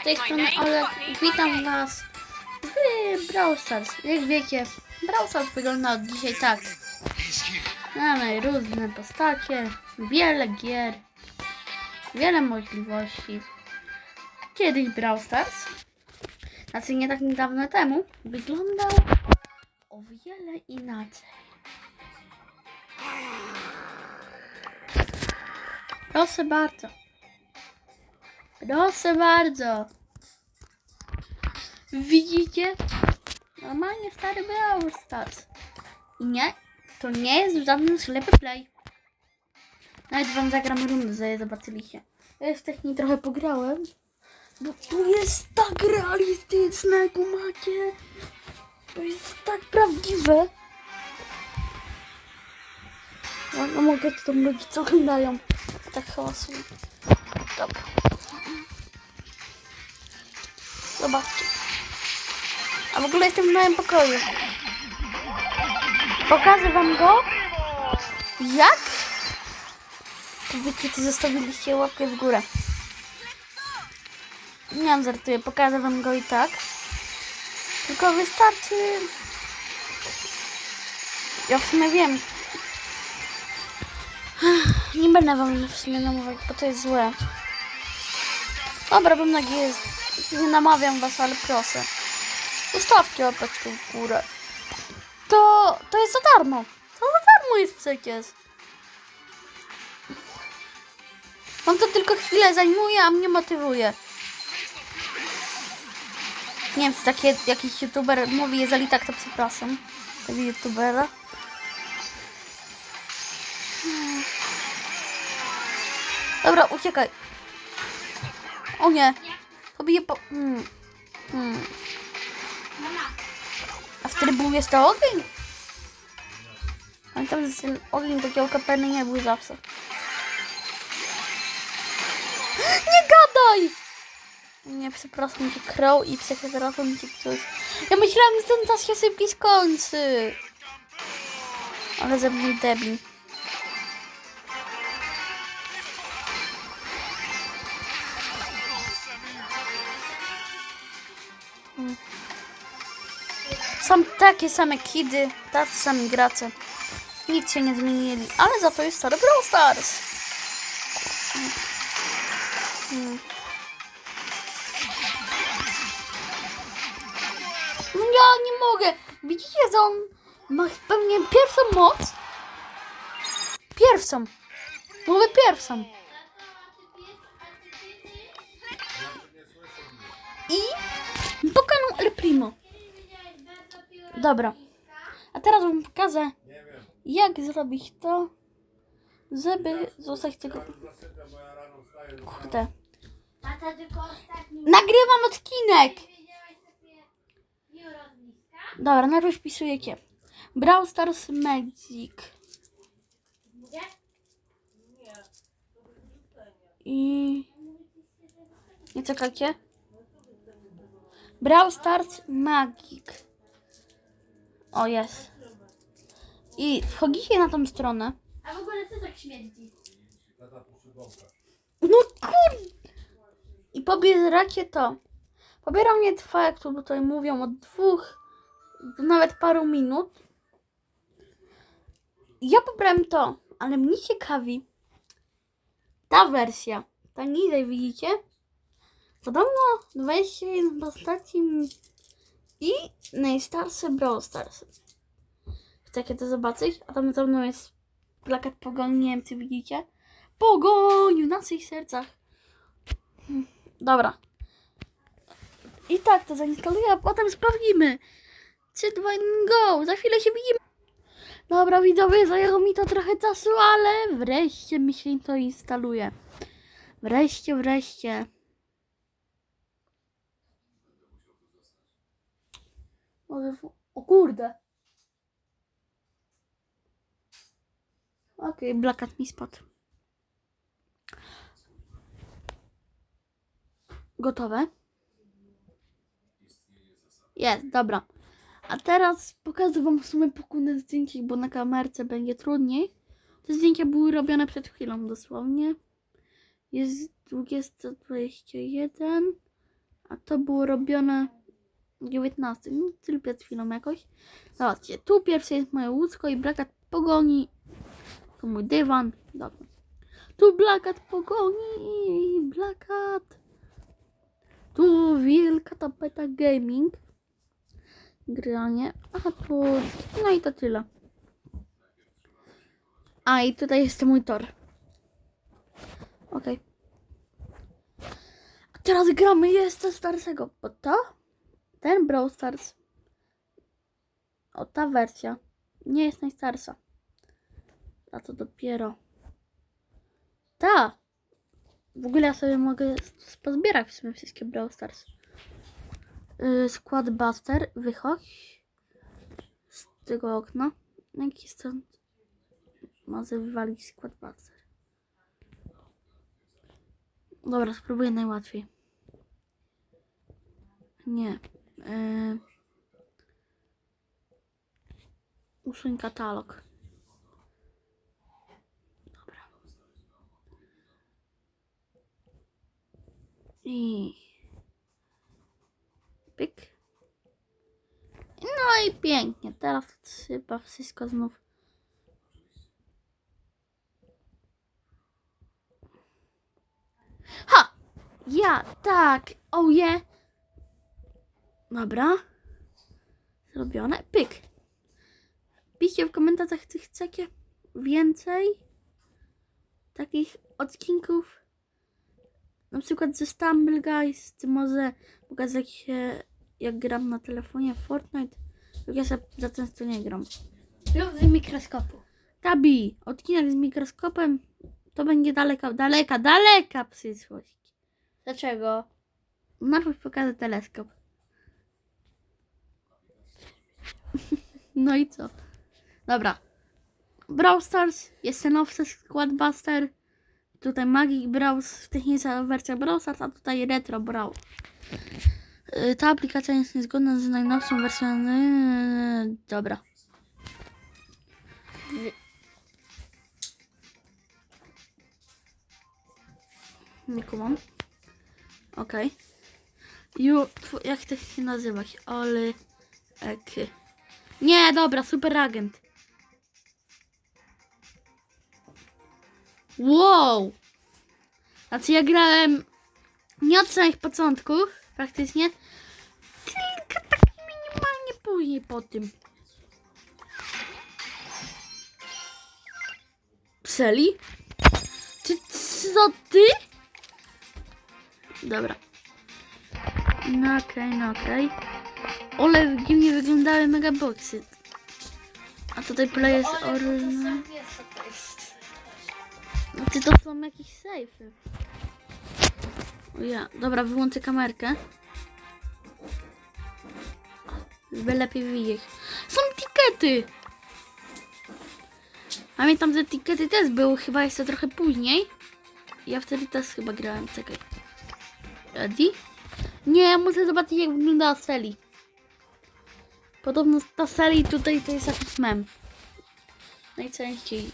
Z tej strony Olek, witam Was w Brawl Stars. Jak wiecie, Brawl Stars wygląda od dzisiaj tak. Mamy różne postacie, wiele gier, wiele możliwości. Kiedyś Brawl Stars, znaczy nie tak dawno temu, wyglądał o wiele inaczej. Proszę bardzo. Proszę bardzo. Widzicie? Normalnie stary Brawl. I nie, to nie jest żaden ślepy play. Nawet wam zagram rundę, że zobaczyliście. Ja już wcześniej trochę pograłem. Bo tu jest tak realistyczne, kumacie. To jest tak prawdziwe. Ja no mogę, to tam rodzice oglądają. Tak hałasują. Dobra. Zobaczcie. A w ogóle jestem w moim pokoju. Pokażę wam go. Jak? To wiecie, co zostawiliście łapkę w górę. Nie mam żartuję, pokażę wam go i tak. Tylko wystarczy... Ja w sumie wiem. Nie będę wam w sumie namówić, bo to jest złe. Dobra, nagi jest. Nie namawiam was, ale proszę. Ustawcie łapeczkę w górę. To, to jest za darmo. To za darmo jest przecież. On to tylko chwilę zajmuje, a mnie motywuje. Nie wiem, czy takie jakiś youtuber mówi, jeżeli tak, to przepraszam. Tego youtubera. Hmm. Dobra, uciekaj. O nie. Tobie po... Hmm. Hmm. A wtedy był jeszcze ogień? Pamiętam, że ten ogień takiego kapelny nie był zawsze. Nie gadaj! Nie, przepraszam cię, Crow i przepraszam cię ktoś. Ja myślałam, że ten czas się szybki skończy. Ale ze mnie debil. Są takie same kidy, tacy sami gracze. Nic się nie zmienili, ale za to jest stary Brawl Stars. Hmm. Ja nie mogę. Widzicie, że on ma pewnie pierwszą moc? Pierwszą. Mówię pierwszą. I Pokémon El Primo. Dobra. A teraz wam pokażę, jak zrobić to, żeby zostać tego... Kurde. Nagrywam odcinek! Dobra, najpierw wpisujecie Brawl Stars Magic. I... Nie czekajcie. Brawl Stars Magic. O, jest. I wchodzicie na tą stronę. A w ogóle co tak śmierdzi? No kur... I pobieracie to. Pobieranie trwa, jak tu tutaj mówią, od dwóch nawet paru minut. Ja pobrałem to, ale mnie ciekawi ta wersja. Ta niżej widzicie? Podobno 21 postaci i najstarsze Brawl Stars. Chcecie to zobaczyć? A tam za mną jest plakat pogoni, nie wiem czy widzicie. Pogoniu w naszych sercach. Dobra. I tak to zainstaluję, a potem sprawdzimy. 3, 2, 1, go! Za chwilę się widzimy. Dobra, widzowie, zajęło mi to trochę czasu, ale wreszcie mi się to instaluje. Wreszcie, wreszcie. O kurde. Okej, blakat mi spadł. Gotowe? Jest, dobra. A teraz pokażę wam w sumie pokójne zdjęcie, bo na kamerce będzie trudniej. Te zdjęcia były robione przed chwilą dosłownie. Jest 2021. A to było robione 19, no tylko przed chwilą jakoś. Zobaczcie, tu pierwsze jest moje łóżko i plakat pogoni. Tu mój dywan. Dobra. Tu plakat pogoni. Plakat. Tu wielka tapeta gaming. Granie. A tu. No i to tyle. A i tutaj jest mój tor. Okej. A teraz gramy jeszcze starszego. Bo to? Ten Brawl Stars. O, ta wersja. Nie jest najstarsza. A to dopiero. Ta! W ogóle ja sobie mogę pozbierać w sumie wszystkie Brawl Stars. Yy, Squad Buster, wychodź z tego okna. Jaki stąd może wywalić Squad Buster. Dobra, spróbuję najłatwiej. Nie. Yy... Usuń katalog. Dobra. I... Pyk. No i pięknie. Teraz chyba wszystko znów. Ha! Ja, tak. Oh yeah. Dobra. Zrobione. Pyk. Piszcie w komentarzach, czy chcecie więcej takich odcinków. Na przykład ze Stumble Guys, czy może pokazać się, jak gram na telefonie Fortnite. Jak ja za, za często nie gram. Lub z mikroskopu. Tabi, odcinek z mikroskopem to będzie daleka, daleka, daleka przyszłość. Dlaczego? Najpierw pokażę teleskop. No i co? Dobra. Brawl Stars, jest ten offset Squadbuster. Tutaj Magic Brawl, techniczna wersja Brawl Stars, a tutaj Retro Brawl. Y, Ta aplikacja jest niezgodna z najnowszą wersją. y, Dobra. Nie kumam. Okej. Tw- jak to się nazywać? Oli Eky. Nie, dobra, super agent. Wow! Znaczy ja grałem nie od samych początków, praktycznie, tylko tak minimalnie później po tym. Pseli? Czy co ty? Dobra. No okej, no okej. Ole, dziwnie wyglądały megaboxy. A tutaj play jest oryginalny. No czy to są jakieś sejfy? O ja, dobra, wyłączę kamerkę. Żeby lepiej widzieć. Są tikety! Pamiętam, że tikety też były chyba jeszcze trochę później. Ja wtedy też chyba grałem, czekaj. Ready? Nie, muszę zobaczyć jak wygląda Seli. Podobno ta Seli tutaj to jest jakiś mem. Najczęściej.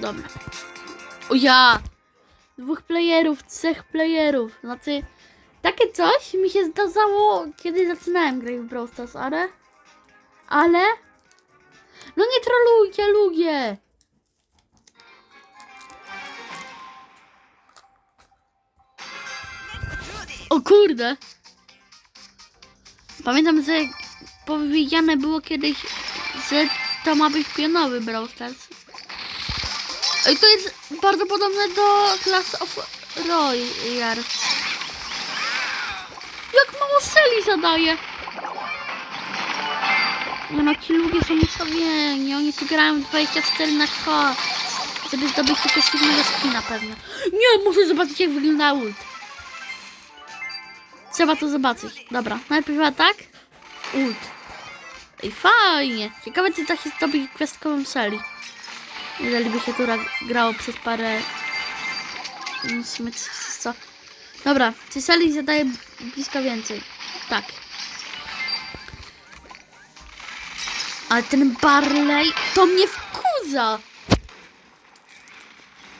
Dobra. O ja! Dwóch playerów, trzech playerów. Znaczy, takie coś mi się zdarzało, kiedy zaczynałem grać w Brawl Stars, ale... Ale... No nie trolujcie, ludzie! O kurde! Pamiętam, że powiedziane było kiedyś, że to ma być pionowy Brawl Stars. I to jest bardzo podobne do Class of Royale. Jak mało seli zadaje! No ci ludzie są ustawieni, oni tu grają 24 na K, żeby zdobyć tylko świetnego skina pewnie. Nie, muszę zobaczyć jak wygląda ult. Trzeba to zobaczyć. Dobra, najpierw atak. Ult. I fajnie. Ciekawe, czy da się zdobyć gwiazdkową serii. Jeżeli by się tu ra- grało przez parę... No, w sumie co? Dobra, czy serii zadaje blisko więcej? Tak. Ale ten Barley to mnie wkurza!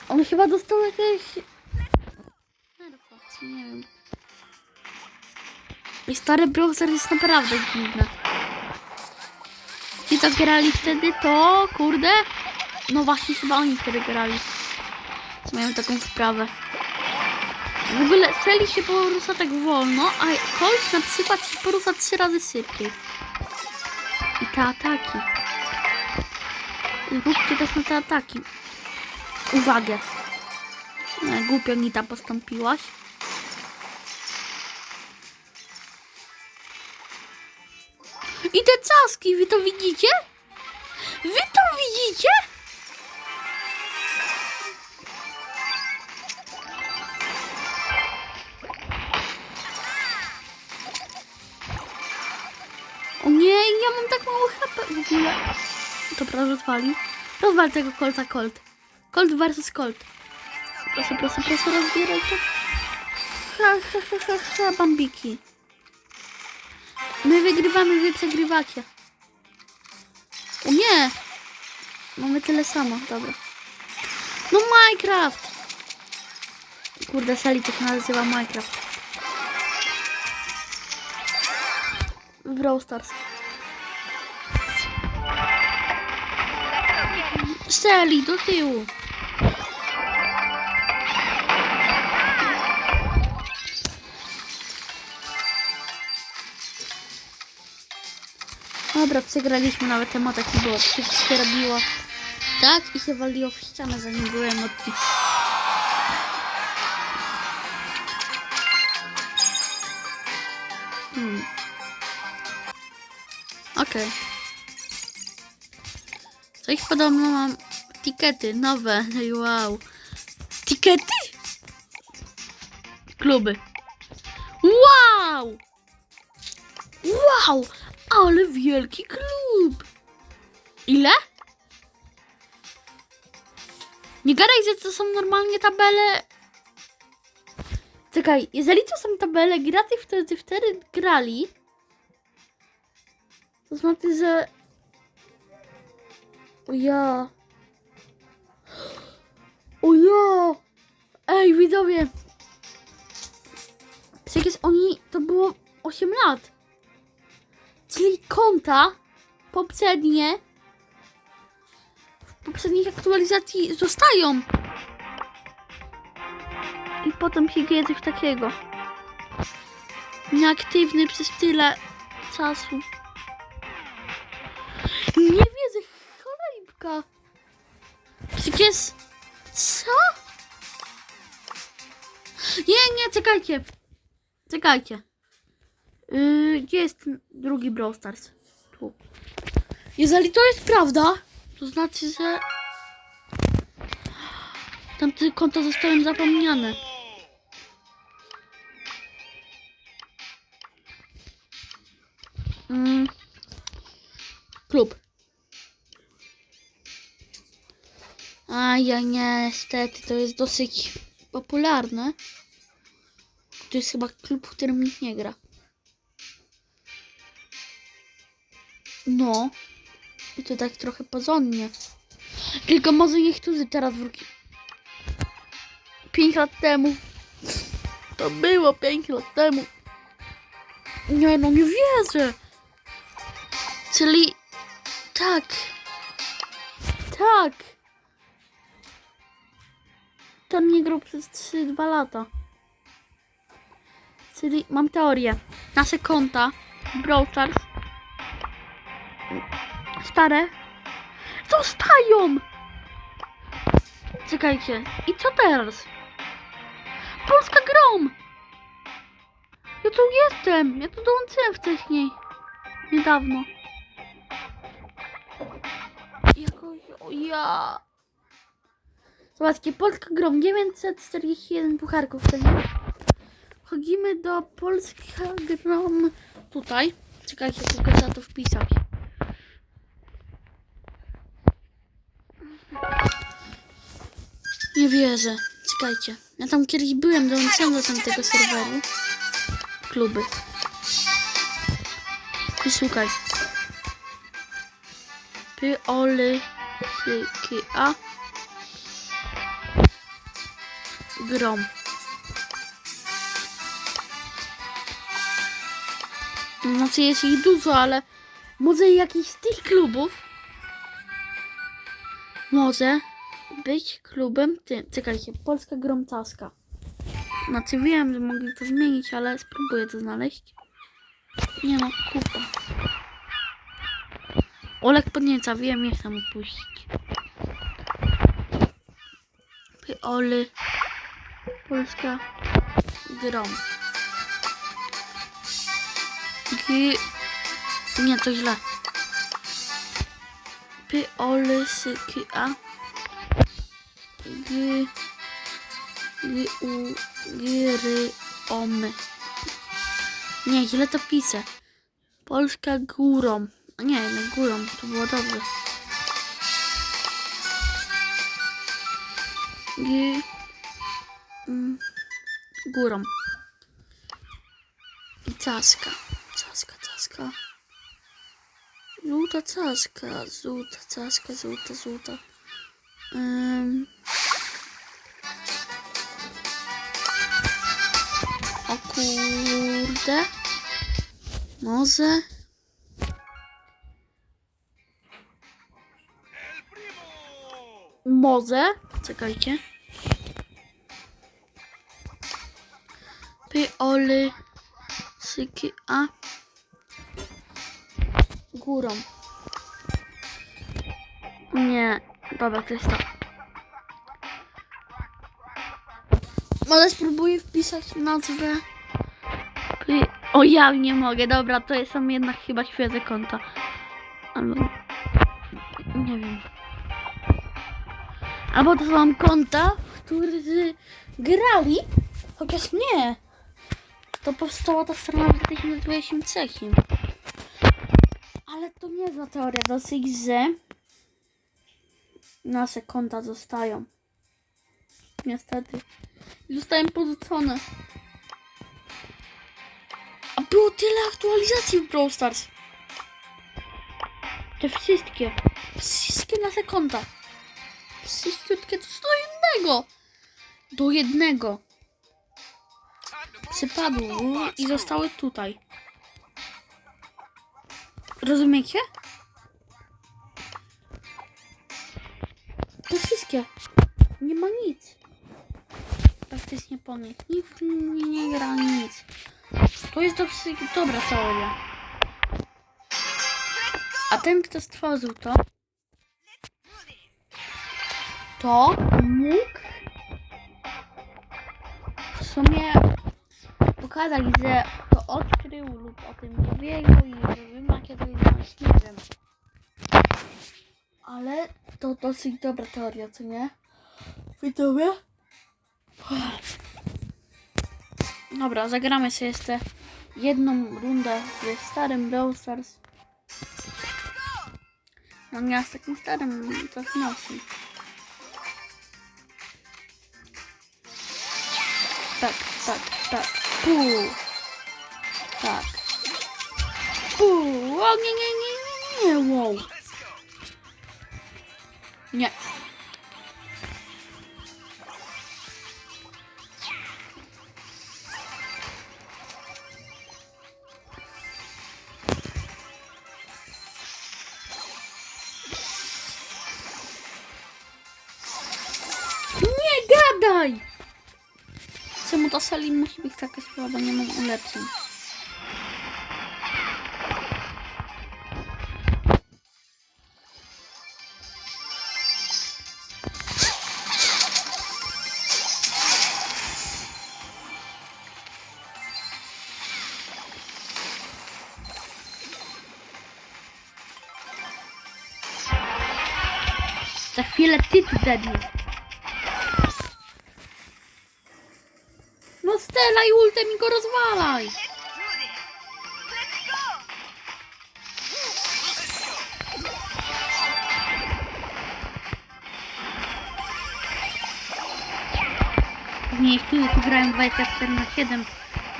On chyba dostał jakieś... Nie wiem. I stary browser jest naprawdę dziwny. Ci co grali wtedy to, kurde, no właśnie chyba oni wtedy grali. Co mają taką wprawę. W ogóle Feli się porusza tak wolno, a Colt na przykład się porusza trzy razy szybciej. I te ataki. Róbcie też na te ataki. Uwagę. E, Głupio Nita postąpiłaś. I te caski, wy to widzicie? Wy to widzicie? O nie, ja mam tak mało HP w ogóle. Dobra, rozwalił. Rozwal tego kolta Colt. Colt versus Colt. Proszę, proszę, proszę, rozbieraj to. Ha, ha, ha, ha, ha, bambiki. My wygrywamy, wy przegrywacie. O nie! Mamy tyle samo, dobra. No Minecraft! Kurde, Sally to się nazywa Minecraft. Brawl Stars. Sally, do tyłu. Dobra, przegraliśmy nawet emotek nie było. Tylko się robiło tak i się waliło w ścianę, zanim były emotki. Hmm. Okej. Coś podobno mam tikety nowe. Ej, Wow. Tikety? Kluby. Wow! Wow! Ale wielki klub! Ile? Nie gadaj, że to są normalnie tabele. Czekaj, jeżeli to są tabele graty wtedy, wtedy grali, to znaczy, że... O ja... O ja... Ej, widzowie! Przecież oni... To było 8 lat. Czyli konta poprzednie w poprzednich aktualizacji zostają. I potem się dzieje coś takiego. Nieaktywny przez tyle czasu. Nie wierzę, cholipka. Przecież... Co? Nie, nie, czekajcie. Czekajcie. Yy, gdzie jest drugi Brawl Stars? Tu. Jeżeli to jest prawda, to znaczy, że tamte konto zostałem zapomniane. Mm. Klub. A ja niestety, to jest dosyć popularne. To jest chyba klub, w którym nikt nie gra. No. I to tak trochę porządnie. Tylko może niektórzy teraz wróci. 5 lat temu. To było 5 lat temu. Nie no, nie wierzę. Czyli tak. Tak. Ten nie grał przez 3-2 lata. Czyli mam teorię. Nasze konta Brawl Stars stare zostają! Czekajcie, i co teraz? Polska Grom! Ja tu jestem! Ja tu dołączyłem wcześniej. Niedawno. Jakoś... O ja... Zobaczcie, Polska Grom, 941 pucharków wtedy. Chodzimy do Polska Grom tutaj. Czekajcie, tylko trzeba to wpisać. Nie wierzę. Czekajcie. Ja tam kiedyś byłem, dołączyłem do tamtego serweru. Kluby. I szukaj. Py, oly, sy, ky, a. Grom. Znaczy jest ich dużo, ale może jakiś z tych klubów może być klubem tym. Czekajcie, Polska Gromcaska. Znaczy wiem, że mogli to zmienić, ale spróbuję to znaleźć. Nie no, kupa. Olek Podnieca, wiem, nie chcę mu puścić. Oli. Polska Grom. G... Nie, to źle. P, Oli, Syki, A. G... G, U, G, R, Omy. Nie, źle to piszę. Polska górą. Nie, nie górą, to było dobrze. G... Mm, górą. I caska. Caska, caska. Żółta caska, żółta caska, żółta, żółta. Um. O kurde. Może. Może. Czekajcie. Py, oli, syki, a. Górą. Nie. Dobra, to jest to. Może spróbuję wpisać nazwę. O, ja nie mogę. Dobra, to jest tam jednak chyba świeże konta. Albo... Nie wiem. Albo to są konta, które grali, chociaż nie. To powstała ta strona w 2023. Ale to nie jest teoria dosyć, że nasze konta zostają. Niestety. Zostają porzucone. A było tyle aktualizacji w Brawl Stars. Te wszystkie. Wszystkie nasze konta. Wszystkie to do jednego. Do jednego. Przypadły i zostały tutaj. Rozumiecie? Wszystkie. Nie ma nic. Praktycznie po nich. Nikt nie, nie gra nic. To jest dosyć dobra teoria. A ten, kto stworzył to, to mógł w sumie pokazać, że to odkrył lub o tym nie wiedział i że wy macie to nie wiem. Ale to dosyć dobra teoria, co nie? Widzowie? Dobra, zagramy sobie jeszcze jedną rundę w starym Brawl Stars. No nie z takim starym, to z. Tak, tak, tak. Puu. Tak. Puu. O nie, nie, nie, nie, nie, wow. Nie. Gadaj! Czemu ta sali musi być taka słaba? Nie mam ulepszeń. Tu dedniesz. No Stella i ultem mi go rozwalaj! Pewnie chwili tu grają 24 na 7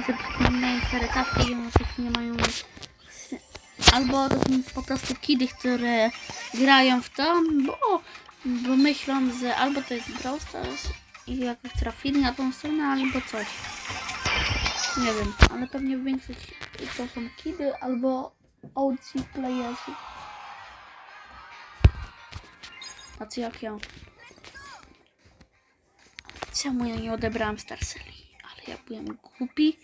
Zapominają charytatki i one też nie mają Albo to są po prostu kidy, które grają w to, bo, bo myślą, że albo to jest Brawl i jakoś trafili na tą stronę, albo coś. Nie wiem, ale pewnie większość to są kidy albo OG playersy. Tacy jak ja. Czemu ja nie odebrałam Starceli? Ale ja byłem głupi.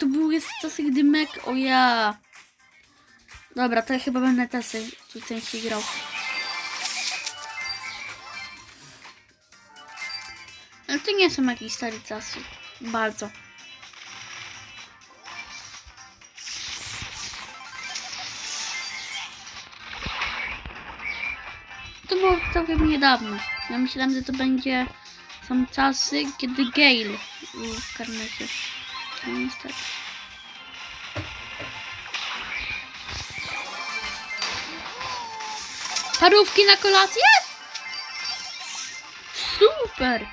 To były czasy, gdy Mek... O ja. Dobra, to ja chyba będę tesy tu częściej grał. Ale to nie są jakieś stare czasy. Bardzo. To było całkiem niedawno. Ja myślałem, że to będzie są czasy, kiedy Gale był w karnecie. No niestety. Parówki na kolację? Super!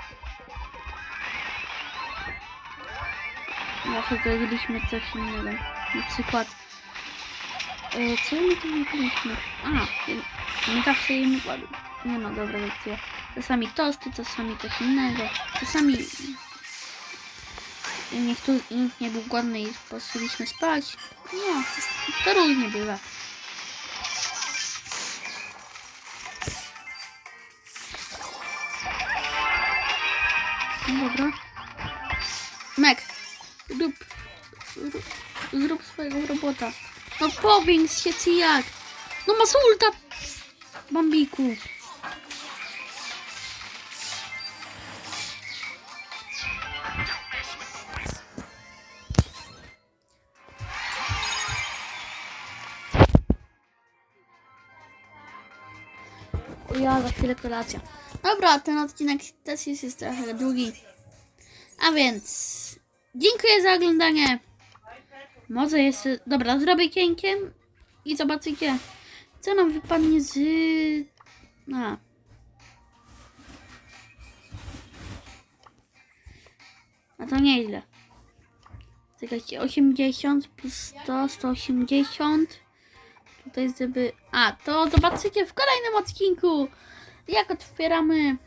Może zrobiliśmy coś innego. Na przykład... E, co my tu robiliśmy? A, my zawsze jemy... Nie no, dobra, lekcja. Czasami tosty, czasami coś innego. Czasami niech tu nikt nie był głodny i poszliśmy spać. No, to, to różnie bywa. Dobra. Mek, rób, rób, zrób swojego robota. No powiedz się jak. No masz ulta, Bambiku. Chwilę kolacja. Dobra, ten odcinek też jest, jest trochę długi. A więc dziękuję za oglądanie. Może jeszcze... Dobra, zrobię kienkiem i zobaczycie, co nam wypadnie z... A. A to nieźle. Czekajcie, 80 plus 100, 180. Tutaj żeby... A, to zobaczycie w kolejnym odcinku, jak otwieramy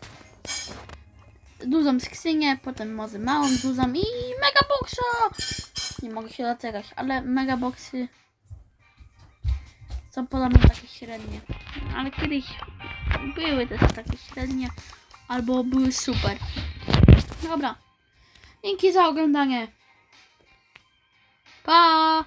dużą skrzynię, potem może małą, dużą i megaboxa. Nie mogę się doczekać, ale megaboxy są podobno takie średnie. Ale kiedyś były też takie średnie, albo były super. Dobra. Dzięki za oglądanie. Pa!